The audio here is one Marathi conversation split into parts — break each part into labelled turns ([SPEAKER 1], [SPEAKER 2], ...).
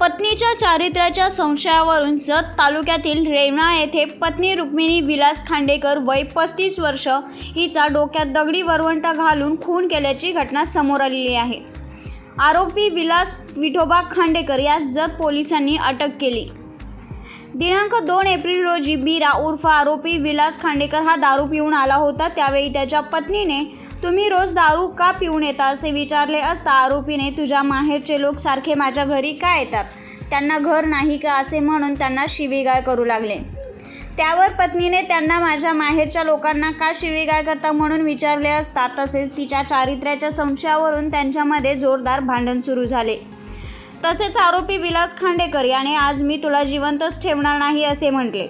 [SPEAKER 1] पत्नीच्या चारित्र्याच्या संशयावरून जत तालुक्यातील रेवणा येथे पत्नी रुक्मिणी विलास खांडेकर वय पस्तीस वर्ष हिचा डोक्यात दगडी वरवंट घालून खून केल्याची घटना समोर आलेली आहे. आरोपी विलास विठोबा खांडेकर यास जत पोलिसांनी अटक केली. दिनांक दोन एप्रिल रोजी बीरा उर्फ आरोपी विलास खांडेकर हा दारू पिऊन आला होता. त्यावेळी त्याच्या पत्नीने तुम्ही रोज दारू का पिऊन येता असे विचारले असता आरोपीने तुझ्या माहेरचे लोक सारखे माझ्या घरी का येतात? त्यांना घर नाही का? असे म्हणून त्यांना शिवीगाळ करू लागले. त्यावर पत्नीने त्यांना माझ्या माहेरच्या लोकांना का शिवीगाळ करता? म्हणून विचारले असता तसेच तिच्या चारित्र्याच्या संशयावरून त्यांच्यामध्ये जोरदार भांडण सुरू झाले. तसेच आरोपी विलास खांडेकर याने आज मी तुला जिवंतच ठेवणार नाही असे म्हटले.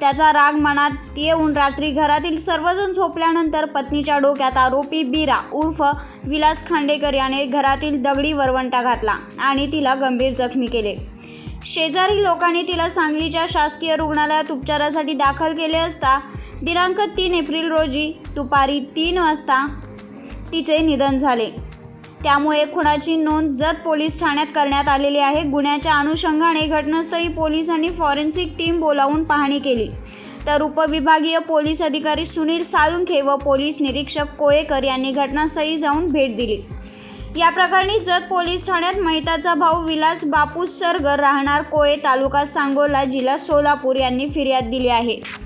[SPEAKER 1] त्याचा राग मनात येऊन रात्री घरातील सर्वजण झोपल्यानंतर पत्नीच्या डोक्यात आरोपी बीरा उर्फ विलास खांडेकर याने घरातील दगडी वरवंटा घातला आणि तिला गंभीर जखमी केले. शेजारी लोकांनी तिला सांगलीच्या शासकीय रुग्णालयात उपचारासाठी दाखल केले असता दिनांक तीन एप्रिल रोजी दुपारी तीन वाजता तिचे निधन झाले. त्यामुळे खुनाची नोंद जत पोलीस ठाण्यात करण्यात आलेली आहे. गुन्ह्याच्या अनुषंगाने घटनास्थळी पोलिसांनी फॉरेन्सिक टीम बोलावून पाहणी केली. तर उपविभागीय पोलीस अधिकारी सुनील साळुंखे व पोलीस निरीक्षक कोळेकर यांनी घटनास्थळी जाऊन भेट दिली. या प्रकरणी जत पोलीस ठाण्यात महिताचा भाऊ विलास बापू सरगर राहणार कोळे तालुका सांगोला जिल्हा सोलापूर यांनी फिर्याद दिली आहे.